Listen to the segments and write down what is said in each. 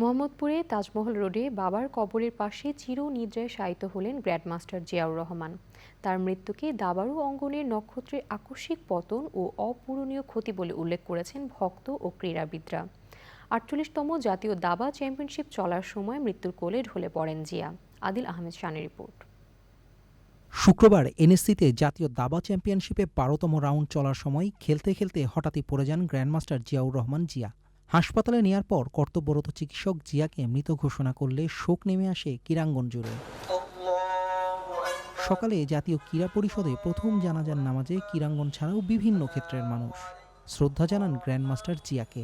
মোহাম্মদপুরে তাজমহল রোডে বাবার কবরের পাশে চিরনিদ্রায় শায়িত হলেন গ্র্যান্ডমাস্টার জিয়াউর রহমান। তার মৃত্যুকে দাবারু অঙ্গনের নক্ষত্রের আকস্মিক পতন ও অপূরণীয় ক্ষতি বলে উল্লেখ করেছেন ভক্ত ও ক্রীড়াবিদরা। আটচল্লিশতম জাতীয় দাবা চ্যাম্পিয়নশিপ চলার সময় মৃত্যুর কোলে ঢলে পড়েন জিয়া। আদিল আহমেদ শানের রিপোর্ট। শুক্রবার এনএসসিতে জাতীয় দাবা চ্যাম্পিয়নশিপে বারোতম রাউন্ড চলার সময় খেলতে খেলতে হঠাৎই পড়ে যান গ্র্যান্ডমাস্টার জিয়াউর রহমান জিয়া। হাসপাতালে নেয়ার পর কর্তব্যরত চিকিৎসক জিয়াকে মৃত ঘোষণা করলে শোক নেমে আসে ক্রীড়াঙ্গন জুড়ে। সকালে জাতীয় ক্রীড়া পরিষদে প্রথম জানাজার নামাজে ক্রীড়াঙ্গন ছাড়াও বিভিন্ন ক্ষেত্রের মানুষ। শ্রদ্ধা জানান গ্র্যান্ডমাস্টার জিয়াকে।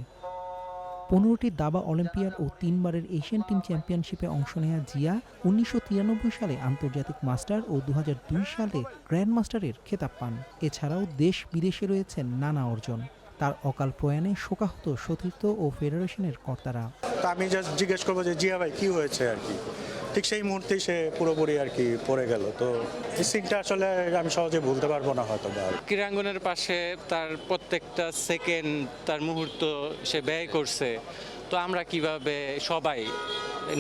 পনেরোটি দাবা অলিম্পিয়াড ও তিনবারের এশিয়ান টিম চ্যাম্পিয়নশিপে অংশ নেওয়া জিয়া উনিশশো তিরানব্বই সালে আন্তর্জাতিক মাস্টার ও দু হাজার দুই সালে গ্র্যান্ড মাস্টারের খেতাব পান। এছাড়াও দেশ বিদেশে রয়েছেন নানা অর্জন। তার অকাল প্রয়াণে শোকাহত সতীর্থ ও ফেডারেশনের কর্তারা। তা আমি জাস্ট জিজ্ঞেস করব যে জিয়া ভাই কি হয়েছে আর কি? ঠিক সেই মুহূর্তেই সে পুরোপুরি আর কি পড়ে গেল। তো এই সিনটা আসলে আমি সহজে ভুলতে পারব না হয়তো ক্রীড়াঙ্গনের পাশে তার প্রত্যেকটা সেকেন্ড তার মুহূর্ত সে ব্যয় করছে। তো আমরা কীভাবে সবাই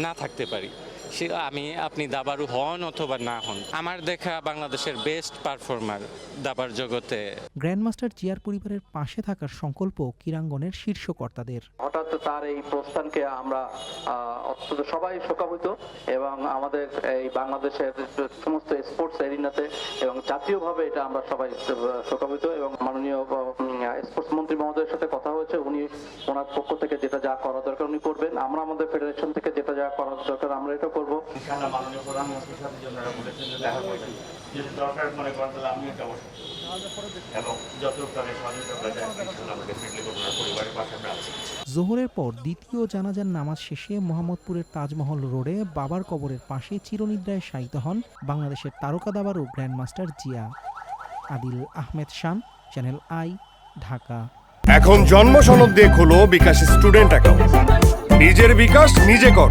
না থাকতে পারি? সে আমি আপনি দাবারু হন অথবা না হন আমার দেখা বাংলাদেশের বেস্ট পারফর্মার দাবার জগতে। গ্র্যান্ডমাস্টার জিয়ার পরিবারের পাশে থাকার সংকল্প ক্রীড়াঙ্গনের শীর্ষ কর্তাদের হঠাৎ তার এই প্রস্থানকে আমরা আহ, অত্যন্ত সবাই শোকাবৃত এবং আমাদের এই বাংলাদেশের সমস্ত স্পোর্টস এরিনাতে এবং জাতীয়ভাবে এটা আমরা সবাই শোকাবৃত এবং মাননীয় স্পোর্টস মন্ত্রী মহোদয়ের সাথে কথা হয়েছে উনি ওনার পক্ষ থেকে যেটা যা করা দরকার উনি করবেন। আমরা আমাদের ফেডারেশন থেকে যেটা যা করা দরকার আমরা এটা করব। দরকার মনে করেন তাহলে এবং যত জোহরের পর দ্বিতীয় জানাজার নামাজ শেষে মোহাম্মদপুরের তাজমহল রোডে বাবার কবরের পাশে চিরনিদ্রায় শায়িত হন বাংলাদেশের তারকা দাবারু grandmaster Zia. Adil Ahmed Shan channel I Dhaka. এখন জন্ম সনদ দিয়ে খোলো বিকাশ স্টুডেন্ট অ্যাকাউন্ট। নিজের বিকাশ নিজে কর।